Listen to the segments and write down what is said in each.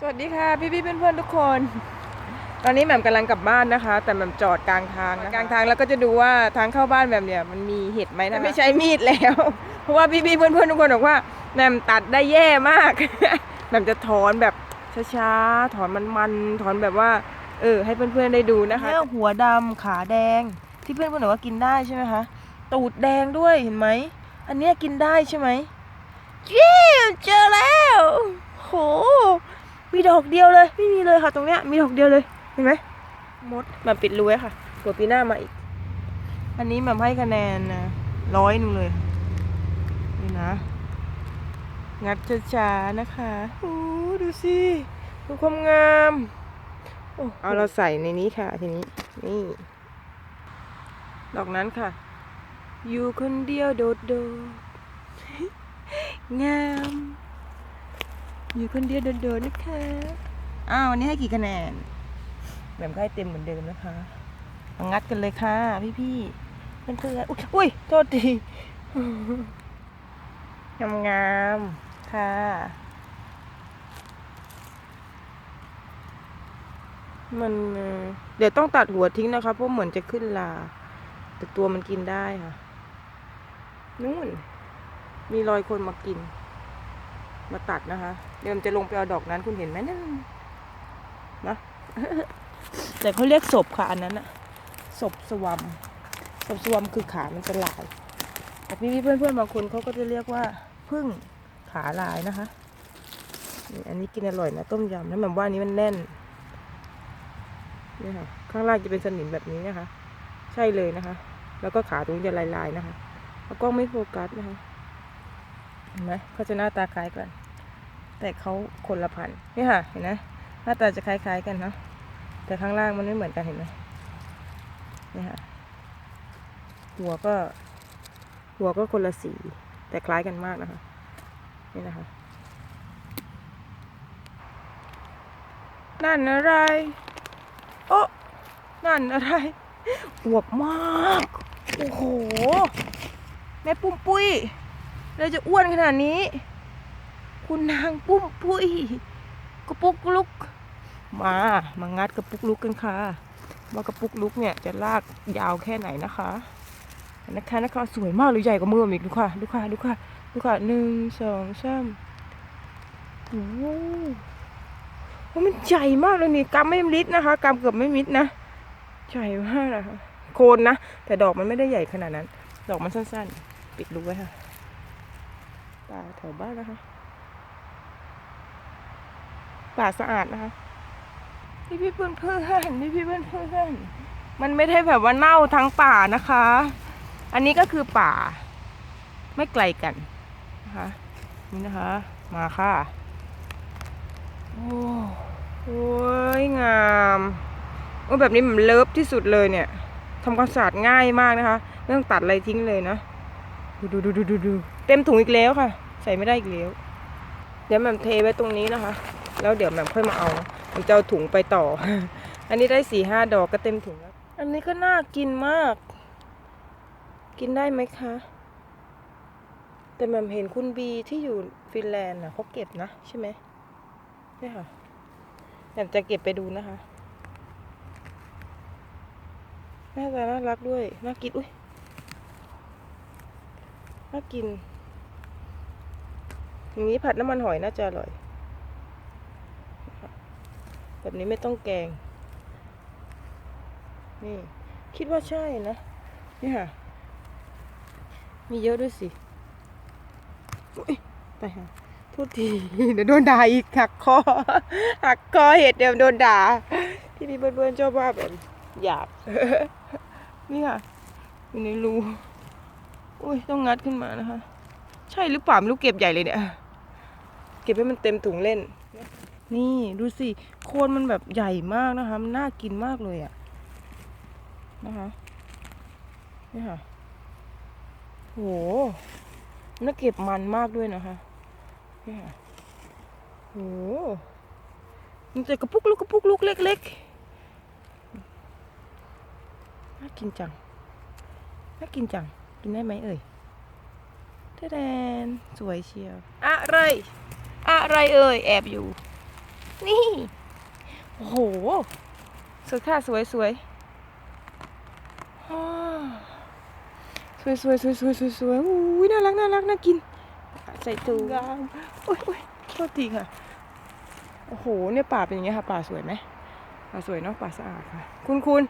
สวัสดีค่ะพี่พี่ๆเพื่อนๆทุกคน ตอนนี้แหม่มกำลังกลับบ้านนะคะ แต่แหม่มจอดกลางทางนะคะกลางทางแล้วก็จะดูว่าทางเข้าบ้านแหม่มเนี่ยมันมีเห็ดไหมนะไม่ใช้มีดแล้ว เพราะว่าพี่พี่ๆเพื่อนๆทุกคนบอกว่าแหม่มตัดได้แย่มากแหม่มจะถอนแบบช้าๆถอนมันๆถอนแบบว่า เออ ให้เพื่อนๆได้ดูนะคะหัวดำขาแดงที่เพื่อนๆบอกว่ากินได้ใช่ไหมคะตูดแดงด้วยเห็นไหมอันเนี้ยกินได้ใช่ไหมเย้เจอแล้วโห มีดอกเดียวเลยไม่มีเลยค่ะ ตรงเนี้ยมีดอกเดียวเลยเห็นไหมมดมาปิดรูไว้ค่ะเผื่อปีหน้ามาอีก อันนี้แบบให้คะแนนนะร้อยหนึ่งเลยนี่นะ งัดช้าๆนะคะโอ้ดูสิดูความงามโอ้เอาเราใส่ในนี้ค่ะทีนี้นี่ดอกนั้นค่ะ อยู่คนเดียวโดดโดดงาม อยู่คนเดียวโดดๆนะคะอ้าววันนี้ให้กี่คะแนนแบบก็ให้เต็มเหมือนเดิมนะคะมางัดกันเลยค่ะ พี่ๆเพื่อนๆอุ๊ยอุ้ยโทษทีงามงามๆค่ะมันเอ่อเดี๋ยวต้องตัดหัวทิ้งนะคะเพราะเหมือนจะขึ้นลา แต่ตัวมันกินได้ค่ะนู่น มีรอยคนมากิน มาตัดนะคะ เดี๋ยวมันจะลงไปเอาดอกนั้นคุณเห็นไหมนั่นนะแต่เขาเรียกศพค่ะอันนั้นอะศพสวัมศพสวัมคือขามันจะลายแต่พี่ๆเพื่อนๆบางคนเขาก็จะเรียกว่าพึ่งขาลายนะคะนี่อันนี้กินอร่อยนะต้มยำนะแบบว่าอันนี้มันแน่นนี่ค่ะข้างล่างจะเป็นสนิมแบบนี้นะคะ ใช่เลยนะคะ แล้วก็ขาตรงนี้จะลายๆนะคะแล้วกล้องไม่โฟกัสนะคะเห็นไหมเขาจะหน้าตาคล้ายกัน แต่เขาคนละพันนี่ค่ะ เห็นไหมหน้าตาจะคล้าย ๆ กันเนาะแต่ข้างล่างมันไม่เหมือนกันเห็นไหมนี่ค่ะหัวก็ หัวก็คนละสี แต่คล้ายกันมากนะคะ นี่นะคะนั่นอะไร โอ้นั่นอะไรอวบมาก โอ้โห แม่ปุ้มปุ้ยเราจะอ้วนขนาดนี้ คุณนางปุ้มปุ้ยกระปุกลุก มามางัดกระปุกลุกกันค่ะ ว่ากระปุกลุกเนี่ยจะลากยาวแค่ไหนนะคะนะคะนะคะสวยมากเลยใหญ่กว่ามืออีกดูค่ะดูค่ะดูค่ะดูค่ะหนึ่งสองสามโอ้โหมันใหญ่มากเลยนี่กำไม่มิดนะคะกำเกือบไม่มิดนะใหญ่มากนะคะโคนนะ แต่ดอกมันไม่ได้ใหญ่ขนาดนั้น ดอกมันสั้นๆ ปิดรูไว้ค่ะป่าแถวบ้านนะคะ ป่าสะอาดนะคะพี่พี่เพื่อนเพื่อนพี่พี่เพื่อนเพื่อนมันไม่ได้แบบว่าเน่าทั้งป่านะคะ อันนี้ก็คือป่า ไม่ไกลกันนะคะนี่นะคะ มาค่ะโอ้โหงามโอ้แบบนี้มันเลิฟที่สุดเลยเนี่ยทำความสะอาดง่ายมากนะคะไม่ต้องตัดอะไรทิ้งเลยนะดูดูดูดูดูเต็มถุงอีกแล้วค่ะ ใส่ไม่ได้อีกแล้ว เดี๋ยวแม่เทไว้ตรงนี้นะคะ แล้วเดี๋ยวแหม่มค่อยมาเอาแหม่มจะเอาถุงไปต่อ อันนี้ได้สี่ห้าดอกก็เต็มถุงแล้ว อันนี้ก็น่ากินมาก กินได้ไหมคะ แต่แหม่มเห็นคุณบีที่อยู่ฟินแลนด์น่ะเขาเก็บนะใช่ไหมนี่ค่ะแหม่มจะเก็บไปดูนะคะน่าจะน่ารักด้วย น่ากิน อุ้ย น่ากิน อย่างนี้ผัดน้ำมันหอยน่าจะอร่อย แบบนี้ไม่ต้องแกง นี่ คิดว่าใช่นะ นี่ค่ะ มีเยอะด้วยสิไปค่ะทุกทีเดี๋ยวโดนด่าอีกหักคอหักคอเห็ดเดี๋ยวโดนด่า ที่พี่เพื่อนๆชอบว่าแบบหยาบ นี่ค่ะอยู่ในรูอุ้ยต้องงัดขึ้นมานะคะ ใช่หรือเปล่าไม่รู้เก็บใหญ่เลยเนี่ย เก็บให้มันเต็มถุงเล่น นี่ดูสิโคนมันแบบใหญ่มากนะคะ มันน่ากินมากเลยอะนะคะ นี่ค่ะ โหน่าเก็บมันมากด้วยนะคะ นี่ค่ะ โห มันจะกระปุกลูกกระปุกลูกเล็กๆ น่ากินจัง น่ากินจัง กินได้ไหมเอ่ยแดนสวยเชียว อะไร อะไรเอ่ย แอบอยู่ นี่ โอ้โห สวยค่ะสวยสวยอ้าวสวยสวยสวยสวยสวยสวยอุ้ยน่ารักน่ารักน่ากิน ใส่ถุงยางโอ้ยโอ้ยโทษทีค่ะ โอ้โห เนี่ยป่าเป็นอย่างเงี้ยค่ะ ป่าสวยไหมป่าสวยเนาะ ป่าสะอาดค่ะ คุณคุณ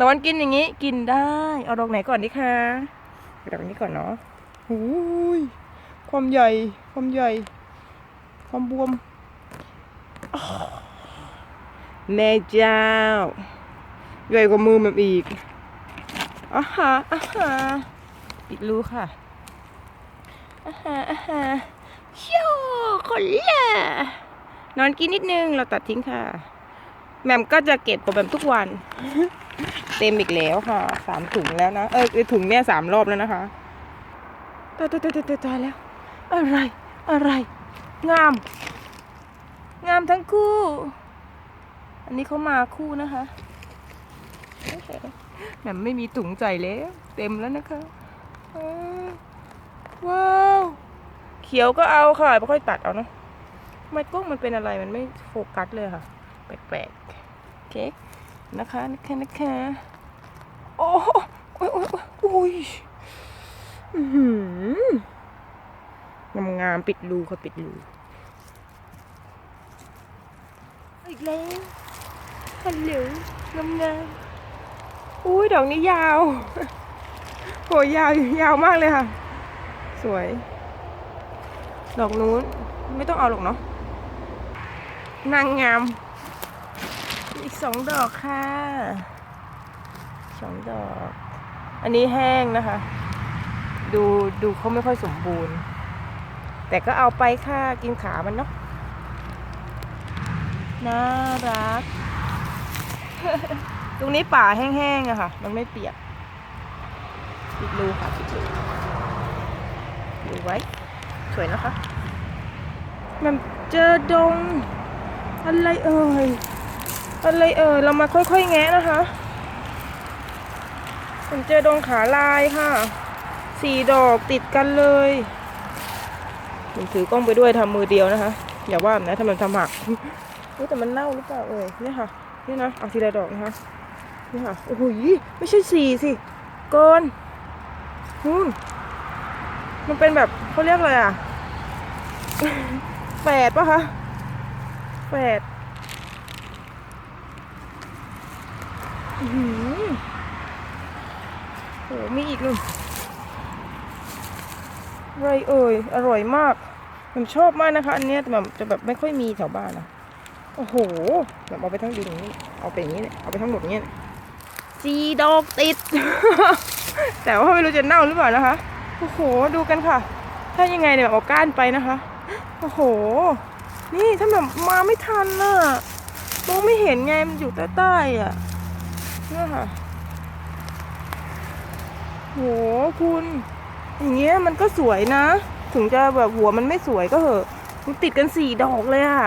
นอนกินอย่างงี้ กินได้ เอาดอกไหนก่อนดีคะดอกนี้ก่อนเนาะโอ้ยความใหญ่ ความใหญ่ ความบวมอ้าว แม่เจ้า ใหญ่กว่ามือแบบอีกอาหาอาหาอีกรูค่ะอาหาอาหาเชี่ยวคนละนอนกินนิดนึง เราตัดทิ้งค่ะ แมมก็จะเก็บกับแมมทุกวัน เต็มอีกแล้วค่ะ สามถุงแล้วนะ เออถุงเนี่ยสามรอบแล้วนะคะตายตายตายตายตายแล้ว อะไร อะไร งาม งามทั้งคู่ อันนี้เขามาคู่นะคะแหม่ไม่มีถุงใส่แล้ว เต็มแล้วนะคะ ว้าว เขียวก็เอาค่ะไม่ค่อยตัดเอาเนาะทำไมกล้งมันเป็นอะไรมันไม่โฟกัสเลยค่ะ แปลกๆโอเคนะคะนะคะนะคะโอ้โหโอ้ยโอ้ยโอ้ยอือหืองามงามๆปิดรูค่ะ ปิดรู อีกแล้วฮัลโหลงามงามๆอุ้ยดอกนี้ยาวโหยาวยาวมากเลยค่ะ สวย ดอกนู้นไม่ต้องเอาหรอกเนาะนางงาม อีกสองดอกค่ะสองดอก อันนี้แห้งนะคะ ดูดูเขาไม่ค่อยสมบูรณ์ แต่ก็เอาไปค่ะกินขามันเนาะ น่ารัก ตรงนี้ป่าแห้งๆอะค่ะ มันไม่เปียกปิดรูค่ะปิดรูดูไว้ สวยนะคะมันเจอดง อะไรเอ่ย อะไรเอ่ย เรามาค่อยๆแงะนะคะผมเจอดงขาลายค่ะสี่ดอกติดกันเลยผมถือกล้องไปด้วยทำมือเดียวนะคะ อย่าว่านะทำไมทำหัก แต่มันเน่าหรือเปล่าเอ่ยเนี่ยค่ะนี่นะเอาทีละดอกนะคะนี่ค่ะโอ้โหไม่ใช่สี่สิเกินนู่นมันเป็นแบบเขาเรียกอะไรอะแปดปะคะแปดโอ้โหมีอีกหนึ่งไรเอ่ยอร่อยมากผมชอบมากนะคะ อันเนี้ยแต่แบบจะแบบไม่ค่อยมีแถวบ้านนะ โอ้โหแบบเอาไปทั้งดินนี้เอาไปอย่างนี้เนี่ยเอาไปทั้งหมดอย่างนี้เนี่ยจีดอกติด แต่ว่าไม่รู้จะเน่าหรือเปล่านะคะ โอ้โห ดูกันค่ะ ถ้ายังไงเนี่ยแบบเอาก้านไปนะคะ โอ้โห นี่ถ้าแบบมาไม่ทันน่ะมองไม่เห็นไงมันอยู่ใต้ๆอะเนี่ยค่ะโหคุณ อย่างเงี้ยมันก็สวยนะ ถึงจะแบบหัวมันไม่สวยก็เหอะมันติดกันสี่ดอกเลยอะ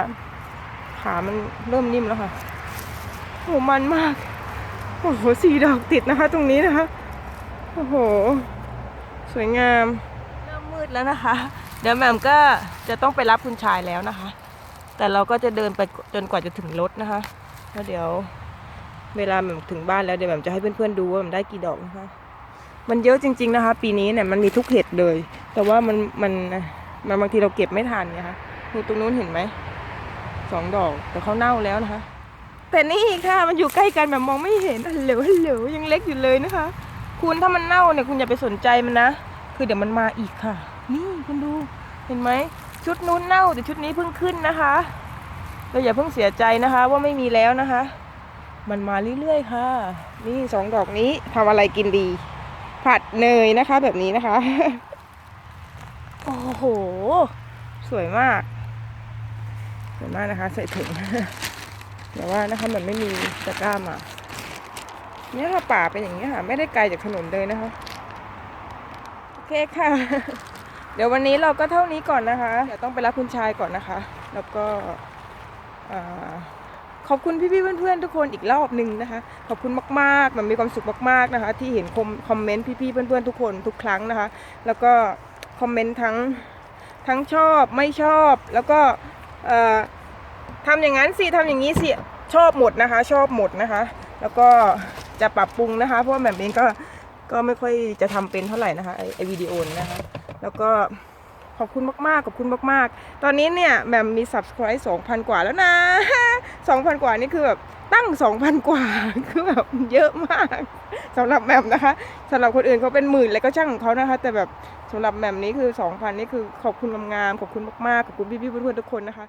ขามันเริ่มนิ่มแล้วค่ะโหมันมาก โอ้โหสี่ดอกติดนะคะ ตรงนี้นะคะ โอ้โห สวยงาม เริ่มมืดแล้วนะคะ เดี๋ยวแหม่มก็จะต้องไปรับคุณชายแล้วนะคะ แต่เราก็จะเดินไปจนกว่าจะถึงรถนะคะ แล้วเดี๋ยวเวลาแหม่มถึงบ้านแล้วเดี๋ยวแหม่มจะให้เพื่อนๆดูว่าแหม่มได้กี่ดอกนะคะ มันเยอะจริง ๆนะคะ ปีนี้เนี่ยมันมีทุกเห็ดเลย แต่ว่ามันมันมันบางทีเราเก็บไม่ทันไงคะดูตรงนู้นเห็นไหม สองดอก แต่เขาเน่าแล้วนะคะ แต่นี่ค่ะมันอยู่ใกล้กันแบบมองไม่เห็นฮัลโหลฮัลโหลวยังเล็กอยู่เลยนะคะ คุณถ้ามันเน่าเนี่ยคุณอย่าไปสนใจมันนะ คือเดี๋ยวมันมาอีกค่ะ นี่คุณดูเห็นไหมชุดนู้นเน่าแต่ชุดนี้เพิ่งขึ้นนะคะเราอย่าเพิ่งเสียใจนะคะ ว่าไม่มีแล้วนะคะ มันมาเรื่อยๆค่ะ นี่สองดอกนี้ทำอะไรกินดี ผัดเนยนะคะ แบบนี้นะคะ โอ้โห สวยมาก วยมากนะคะ ใส่ถุงแต่ว่านะคะมันไม่มีตะกร้ามาเนี่ยค่ะป่าเป็นอย่างนี้ค่ะ ไม่ได้ไกลจากถนนเลยนะคะ โอเคค่ะ เดี๋ยววันนี้เราก็เท่านี้ก่อนนะคะ เดี๋ยวต้องไปรับคุณชายก่อนนะคะ แล้วก็ขอบคุณพี่ๆเพื่อนๆทุกคนอีกรอบหนึ่งนะคะ ขอบคุณมากๆมันมีความสุขมากๆนะคะ ที่เห็นคอมคอมเมนต์พี่ๆเพื่อนๆทุกคนทุกครั้งนะคะ แล้วก็คอมเมนต์ทั้งทั้งชอบไม่ชอบแล้วก็ เอ่อทำอย่างนั้นสิทำอย่างนี้สิชอบหมดนะคะ ชอบหมดนะคะ แล้วก็จะปรับปรุงนะคะ เพราะว่าแหม่มเองก็ก็ไม่ค่อยจะทำเป็นเท่าไหร่นะคะไอไอวิดีโอนี้นะคะ แล้วก็ ขอบคุณมากๆขอบคุณมากๆ ตอนนี้เนี่ยแหม่มมี subscribe 2,000 กว่าแล้วนะ 2,000 กว่านี่คือแบบตั้ง 2,000 กว่าคือแบบเยอะมากสำหรับแหม่มนะคะสำหรับคนอื่นเขาเป็นหมื่นแล้วก็ช่างของเขานะคะ แต่แบบสำหรับแหม่มนี้คือ 2,000 นี่คือขอบคุณงามๆขอบคุณมากๆขอบคุณพี่ๆเพื่อนๆทุกคนนะคะ